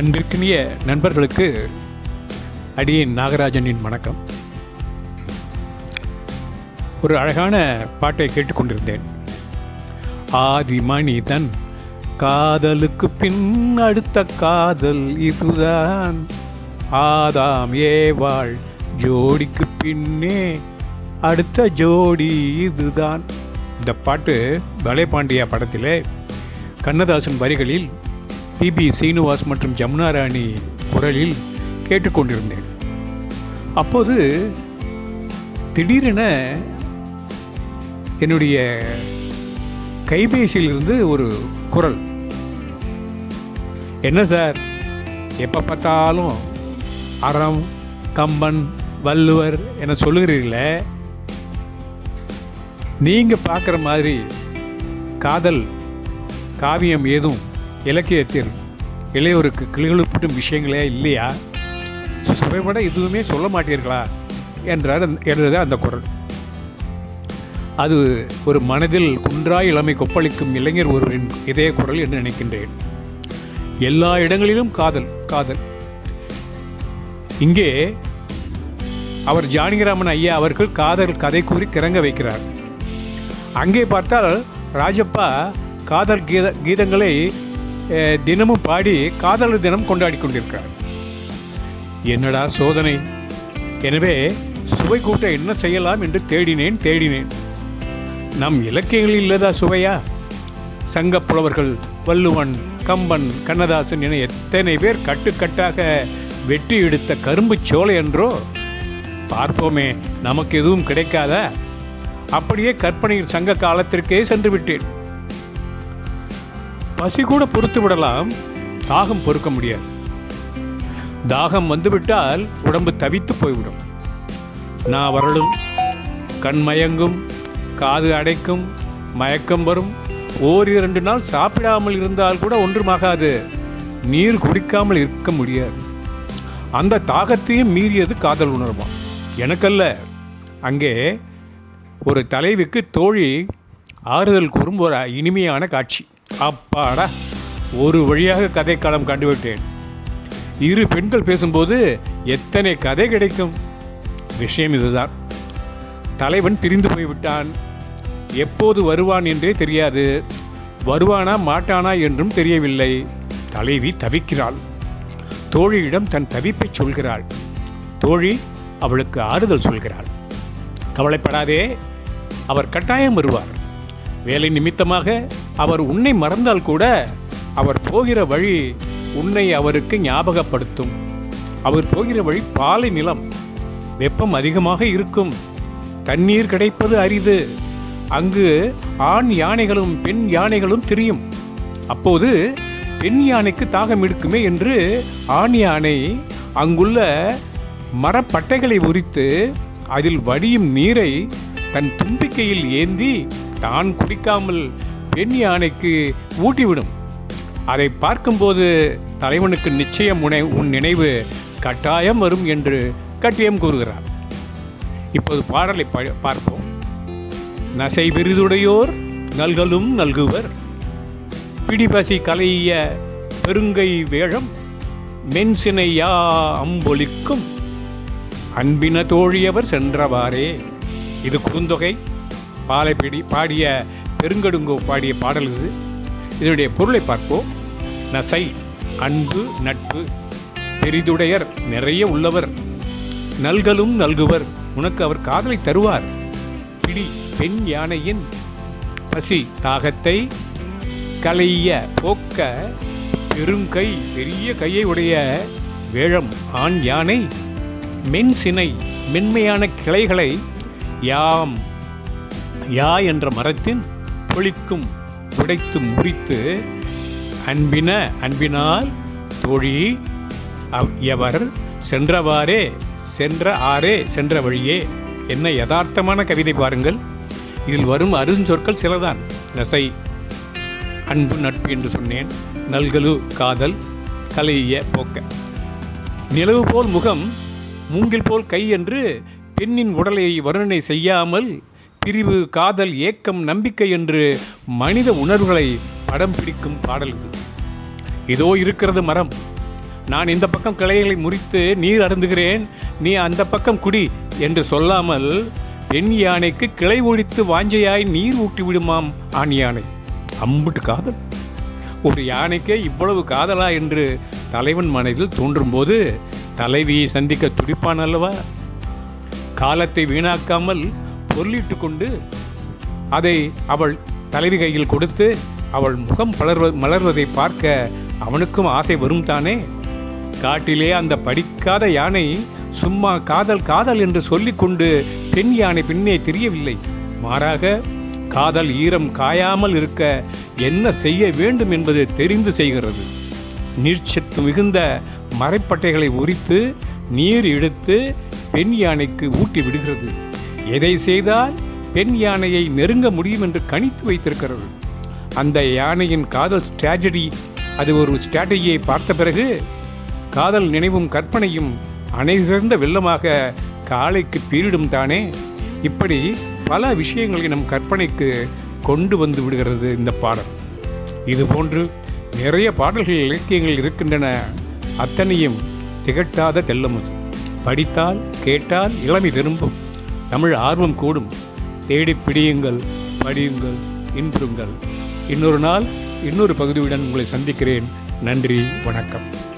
அன்பிற்கினிய நண்பர்களுக்கு அடியின் நாகராஜனின் வணக்கம். ஒரு அழகான பாட்டை கேட்டுக்கொண்டிருந்தேன். ஆதி மனிதன் காதலுக்கு பின் அடுத்த காதல் இதுதான். ஆதாம் ஏவாள் ஜோடிக்கு பின்னே அடுத்த ஜோடி இதுதான். இந்த பாட்டு பலே பாண்டியா படத்திலே கண்ணதாசன் வரிகளில் பிபி சீனிவாஸ் மற்றும் ஜமுனா ராணி குரலில் கேட்டுக்கொண்டிருந்தேன் அப்போது திடீரென என்னுடைய கைபேசியிலிருந்து ஒரு குரல். என்ன சார்? எப்போ பார்த்தாலும் அறம் கம்பன் வள்ளுவர் என சொல்லுகிறீர்கள. நீங்கள் பார்க்குற மாதிரி காதல் காவியம் ஏதும் இலக்கியத்தில் இளையோருக்கு கிளிகளுப்பட்டும் விஷயங்களே இல்லையா? சுவைபட எதுவுமே சொல்ல மாட்டீர்களா? என்றார் என்றது அந்த குரல். அது ஒரு மனதில் குன்றாய் இளமை கொப்பளிக்கும் இளைஞர் ஒருவரின் இதய குரல் என்று நினைக்கின்றேன். எல்லா இடங்களிலும் காதல் காதல். இங்கே அவர் ஜானகிராமன் ஐயா அவர்கள் காதல் கதை கூறி கிறங்க வைக்கிறார். அங்கே பார்த்தால் ராஜப்பா காதல் கீத கீதங்களை தினமும் பாடி காதலர் தினம் கொண்டாடி கொண்டிருக்கிறார். என்னடா சோதனை? எனவே சுவை கூட்ட என்ன செய்யலாம் என்று தேடினேன் தேடினேன். நம் இலக்கியங்களில் இல்லதா சுவையா? சங்கப் புலவர்கள் வள்ளுவன் கம்பன் கண்ணதாசன் என எத்தனை பேர் கட்டுக்கட்டாக வெட்டி எடுத்த கரும்பு சோலை என்றோ? பார்ப்போமே நமக்கு எதுவும் கிடைக்காதா? அப்படியே கற்பனையில் சங்க காலத்திற்கே சென்று விட்டேன். பசி கூட பொறுத்து விடலாம். தாகம் பொறுக்க முடியாது. தாகம் வந்துவிட்டால் உடம்பு தவித்து போய்விடும். நான் வரலும் கண் மயங்கும் காது அடைக்கும் மயக்கம் வரும். ஓரிரண்டு நாள் சாப்பிடாமல் இருந்தால் கூட ஒன்றுமாகாது. நீர் குடிக்காமல் இருக்க முடியாது. அந்த தாகத்தையும் மீறியது காதல் உணர்வான் எனக்கல்ல. அங்கே ஒரு தலைவிக்கு தோழி ஆறுதல் கூறும் ஒரு இனிமையான காட்சி. அப்பாடா ஒரு வழியாக கதைக்களம் கண்டுவிட்டேன். இரு பெண்கள் பேசும்போது எத்தனை கதை கிடைக்கும்? விஷயம் இதுதான். தலைவன் பிரிந்து போய்விட்டான். எப்போது வருவான் என்றே தெரியாது. வருவானா மாட்டானா என்றும் தெரியவில்லை. தலைவி தவிக்கிறாள். தோழியிடம் தன் தவிப்பை சொல்கிறாள். தோழி அவளுக்கு ஆறுதல் சொல்கிறாள். கவலைப்படாதே அவர் கட்டாயம் வருவார். வேலை நிமித்தமாக அவர் உன்னை மறந்தால் கூட அவர் போகிற வழி உன்னை அவருக்கு ஞாபகப்படுத்தும். அவர் போகிற வழி பாலை நிலம். வெப்பம் அதிகமாக இருக்கும். தண்ணீர் கிடைப்பது அரிது. அங்கு ஆண் யானைகளும் பெண் யானைகளும் திரியும். அப்போது பெண் யானைக்கு தாகம் எடுக்குமே என்று ஆண் யானை அங்குள்ள மரப்பட்டைகளை உரித்து அதில் வடியும் நீரை தன் தும்பிக்கையில் ஏந்தி தான் குடிக்காமல் பெண் யானைக்கு ஊட்டிவிடும். அதை பார்க்கும்போது தலைவனுக்கு நிச்சயம் உனை உன் நினைவு கட்டாயம் வரும் என்று கட்டியம் கூறுகிறார். இப்போது பாடலை பார்ப்போம். நசை விருதுடையோர் நல்கலும் நல்குவர். பிடிபசி கலைய பெருங்கை வேழம். மென்சினையா அம்பொலிக்கும். அன்பின தோழியவர் சென்றவாறே. இது குறுந்தொகை. பாலைப்பிடி பாடிய பெருங்கடுங்கோ பாடிய பாடல் இது. இதனுடைய பொருளை பார்ப்போம். நசை அன்பு நட்பு பெரிதுடையர் நிறைய உள்ளவர் நல்கலும் நல்குவர் உனக்கு அவர் காதலை தருவார். பிடி பெண் யானையின் பசி தாகத்தை கலைய போக்க பெருங்கை பெரிய கையை உடைய வேழம் ஆண் யானை மென் சினை மென்மையான கிளைகளை யாம் யா என்ற மரத்தின் பொழிக்கும் உடைத்து முறித்து அன்பின அன்பினால் தோழி எவர் சென்றவாறே சென்ற ஆரே சென்ற வழியே. என்ன யதார்த்தமான கவிதை பாருங்கள். இதில் வரும் அருஞ்சொற்கள் சிலதான். நசை அன்பு நட்பு என்று சொன்னேன். நல்கலு காதல் கலைய போக்க. நிலவு போல் முகம் மூங்கில் போல் கை என்று பெண்ணின் உடலை வர்ணனை செய்யாமல் பிரிவு காதல் ஏக்கம் நம்பிக்கை என்று மனித உணர்வுகளை படம் பிடிக்கும் பாடல் இது. இதோ இருக்கிறது மரம். நான் இந்த பக்கம் கிளைகளை முறித்து நீர் அருந்துகிறேன். நீ அந்த பக்கம் குடி என்று சொல்லாமல் பெண் யானைக்கு கிளை ஒழித்து வாஞ்சையாய் நீர் ஊட்டி விடுமாம் ஆண் யானை. அம்புட்டு காதல். ஒரு யானைக்கே இவ்வளவு காதலா என்று தலைவன் மனதில் தோன்றும்போது தலைவியை சந்திக்க துடிப்பான் அல்லவா? காலத்தை வீணாக்காமல் சொல்லிட்டு கொண்டு அதை அவள் தலைவி கையில் கொடுத்து அவள் முகம் பலர்வ மலர்வதை பார்க்க அவனுக்கும் ஆசை வரும் தானே காட்டிலே அந்த படிக்காத யானை சும்மா காதல் காதல் என்று சொல்லிக்கொண்டு பெண் யானை பின்னே தெரியவில்லை. மாறாக காதல் ஈரம் காயாமல் இருக்க என்ன செய்ய வேண்டும் என்பது தெரிந்து செய்கிறது. நீர்ச்சத்து மிகுந்த மரைப்பட்டைகளை உரித்து நீர் இழுத்து பெண் யானைக்கு ஊட்டி விடுகிறது. எதை செய்தால் பெண் யானையை நெருங்க முடியும் என்று கணித்து வைத்திருக்கிறது. அந்த யானையின் காதல் ஸ்ட்ராட்டஜி அது ஒரு ஸ்ட்ராட்டஜியை பார்த்த பிறகு காதல் நினைவும் கற்பனையும் அணைசிறந்த வெள்ளமாக காளைக்கு பீரிடும் தானே? இப்படி பல விஷயங்களை நம் கற்பனைக்கு கொண்டு வந்து விடுகிறது இந்த பாடல். இதுபோன்று நிறைய பாடல்கள் இலக்கியங்கள் இருக்கின்றன. அத்தனையும் திகட்டாத தெல்லமுது படித்தால் கேட்டால் இளமை திரும்பும். தமிழ் ஆர்வம் கூடும். தேடி பிடியுங்கள் படியுங்கள் இன்புறுங்கள் இன்னொரு நாள் இன்னொரு பகுதியுடன் உங்களை சந்திக்கிறேன். நன்றி வணக்கம்.